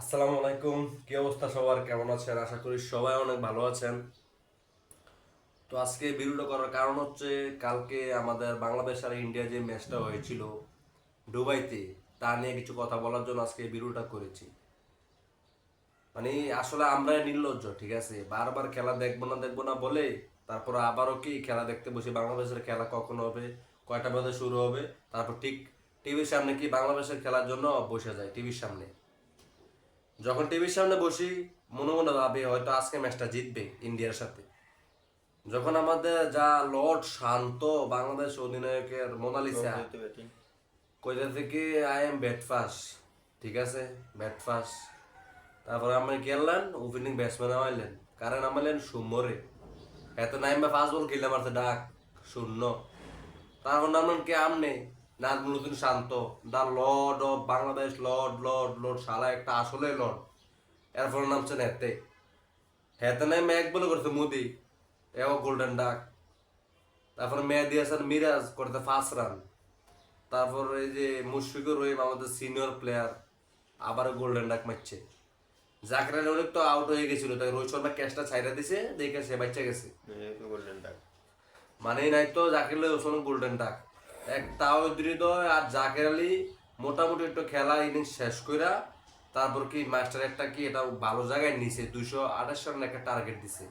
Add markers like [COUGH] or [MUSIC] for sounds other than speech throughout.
আসসালামু আলাইকুম। কি অবস্থা সবার? কেমন আছেন? আশা করি সবাই অনেক ভালো আছেন। তো আজকে ভিডিওটা করার কারণ হচ্ছে, কালকে আমাদের বাংলাদেশ আর ইন্ডিয়া যে ম্যাচটা হয়েছিল দুবাইতে, তা নিয়ে কিছু কথা বলার জন্য আজকে ভিডিওটা করেছি। মানে আসলে আমরা নির্লজ্জ, ঠিক আছে? বারবার খেলা দেখব না দেখব না বলে, তারপর আবারও কি খেলা দেখতে বসে বাংলাদেশের খেলা কখন হবে, কয়টা বাজে শুরু হবে, তারপর ঠিক টিভির সামনে কি বাংলাদেশের খেলার জন্য বসে যায়, টিভির সামনে। যখন টিভির সামনে বসি মনে মনে ভাবে হয়তো আজকে ম্যাচটা জিতবে ইন্ডিয়ার সাথে। যখন আমাদের যা লর্ড শান্ত বাংলাদেশ অধিনায়কের মোনালিসা কইটা থেকে আই এম ব্যাট ফাস ঠিক আছে? ব্যাট ফাস তারপরে আমি খেললেন ওপেনিং ব্যাটসম্যান আইলেন কারণ আমালেন সুমরে। এত নাইমবা পাঁচ বল খেললে মারতে ডাক শূন্য। তারপর নামলেন কে আমনে নাজমুলুদ্দিন Shanto the lord of Bangladesh lord lord lord সালা একটা আসলে লর্ড। এরপর নামছেন হেতে। হেতে নাই ম্যাক বলে করছে মোদি। এও গোল্ডেন ডাক তারপরে মেহেদি হাসান মিরাজ করতে ফার্স্ট রান তারপর এই যে মুশফিকুর রহিম আমাদের সিনিয়র প্লেয়ার আবার গোল্ডেন ডাক মারছে। জাকির আলী অনেক তো আউট হয়ে গেছিল তাই রোহিত শর্মা ক্যাচটা ছাইরা দিছে দেখে সে বাচ্চা গেছে। গোল্ডেন ডাক মানে নাই তো জাকির আলী গোল্ডেন ডাক এক হৃদয় আর জাকির আলী মোটামুটি একটু খেলা ইনিংস শেষ কইরা তারপর কি মাস্টার একটা কি এটা ভালো জায়গায় নিছে, দুইশো আঠাশ রান একটা টার্গেট দিছে।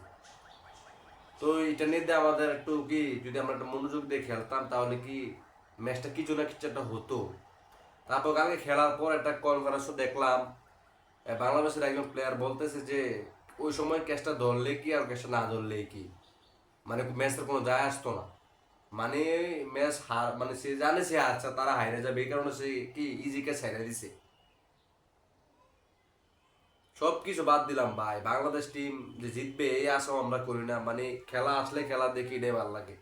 তো এটা নিয়ে আমাদের একটু কি যদি আমরা একটা মনোযোগ দিয়ে খেলতাম, তাহলে কি ম্যাচটা কিছু না কিছু একটা হতো। তারপর কালকে খেলার পর একটা কনফারেন্সও দেখলাম বাংলাদেশের একজন প্লেয়ার বলতেছে যে, ওই সময় ক্যাচটা ধরলে কি আর ক্যাচটা না ধরলে কি? মানে ম্যাচের কোনো যায় আসতো না। মানে ম্যাচ হার মানে সে জানে সে আচ্ছা তারা হাইরে যাবে, এই কারণে সে কি ইজি ক্যাচ হাইরে দিছে। সব কিছু বাদ দিলাম ভাই, বাংলাদেশ টিম যে জিতবে, এই আশাও আমরা করি না মানে খেলা আসলে খেলা দেখি এটাই ভালো লাগে।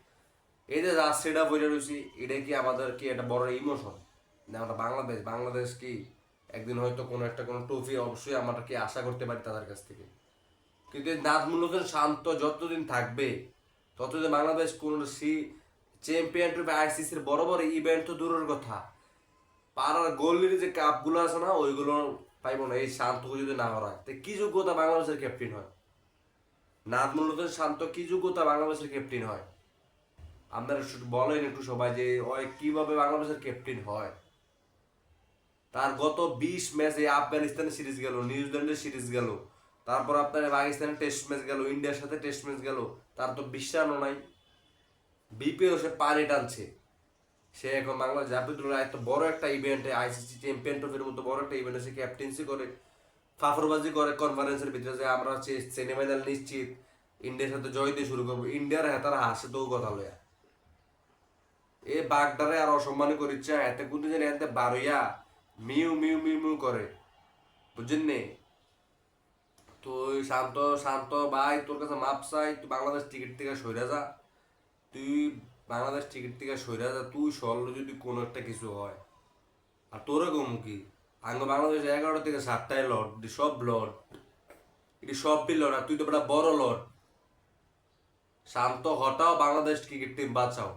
এই যে রাষ্ট্রীয়টা বইটা রয়েছি এটাই কি আমাদের কি একটা বড় ইমোশন আমরা বাংলাদেশ বাংলাদেশ কি একদিন হয়তো কোনো একটা কোনো ট্রফি অবশ্যই আমরা কি আশা করতে পারি তাদের কাছ থেকে? কিন্তু এই নাজমুলুদ্দিন শান্ত যতদিন থাকবে, ততদিন বাংলাদেশ কোন সি চ্যাম্পিয়ন ট্রফি আইসিসির বড় বড় ইভেন্ট তো দূরের কথা। পাড়ার গোল্লির যে কাপগুলো আছে না, ওইগুলো পাইব না। এই শান্তকে যদি না হরায়, তো কি যোগ্যতা বাংলাদেশের ক্যাপ্টেন হয়? নাজমুলুদ্দিন শান্ত কি যোগ্যতা বাংলাদেশের ক্যাপ্টেন হয়? আপনারা বলেন একটু সবাই যে, ওই কীভাবে বাংলাদেশের ক্যাপ্টেন হয়? তার গত বিশ ম্যাচে আফগানিস্তানের সিরিজ গেল, নিউজিল্যান্ডের সিরিজ গেল। তারপর আপনার পাকিস্তানের টেস্ট ম্যাচ গেল, ইন্ডিয়ার সাথে টেস্ট ম্যাচ গেল। তার তো বিশ্বাসও নাই। বিপিএল সে পানি টানছে। সে এখন বাংলাদেশ জাপিদুল এত বড় একটা ইভেন্টে আইসিসি চ্যাম্পিয়ন ট্রফির মতো বড় একটা ইভেন্টে সে ক্যাপ্টেন্সি করে ফাফরবাজি করে কনফারেন্সের ভিতরে যে আমরা হচ্ছে সেমিফাইনাল নিশ্চিত ইন্ডিয়ার সাথে জয় দিয়ে শুরু করব। ইন্ডিয়ার হেতার হাসে তো কথা লয়া। এ বাগদারে আর অসম্মানি করিচ্ছে এতে কিন্তু জানি এতে বারইয়া মিউ মিউ মিউ মিউ করে। বুঝছেন নে? তো ওই শান্ত শান্ত ভাই, তোর কাছে মাপ চাই, তুই বাংলাদেশ টিকিট থেকে সরে যা। তুই বাংলাদেশ টিকিট থেকে সইরা যা, তুই সরল যদি কোনো একটা কিছু হয়। আর তোর কম কি? আঙ্গ বাংলাদেশ এগারোটা থেকে সাতটায় লট সব লট এটি সব লট আর তুই তো একটা বড় লট শান্ত হটাও বাংলাদেশ ক্রিকেট টিম বাঁচাও।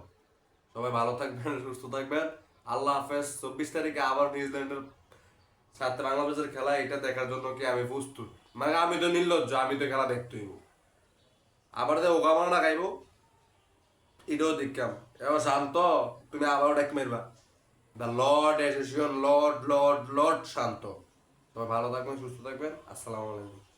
সবাই ভালো থাকবেন, [LAUGHS] সুস্থ থাকবেন। আল্লাহ হাফেজ। চব্বিশ তারিখে আবার নিউজিল্যান্ডের সাথে বাংলাদেশের খেলা, এটা দেখার জন্য কি আমি প্রস্তুত? মানে আমি তো নির্লজ্জ, আমি তো খেলা দেখতেই আবার যে ওকামানা খাইব? এটাও দেখলাম এবার শান্ত, তুমি আবারও ডাক মেরবা। The lord association lord lord lord Shanto. তবে ভালো থাকবেন, সুস্থ থাকবেন। আসসালামু আলাইকুম।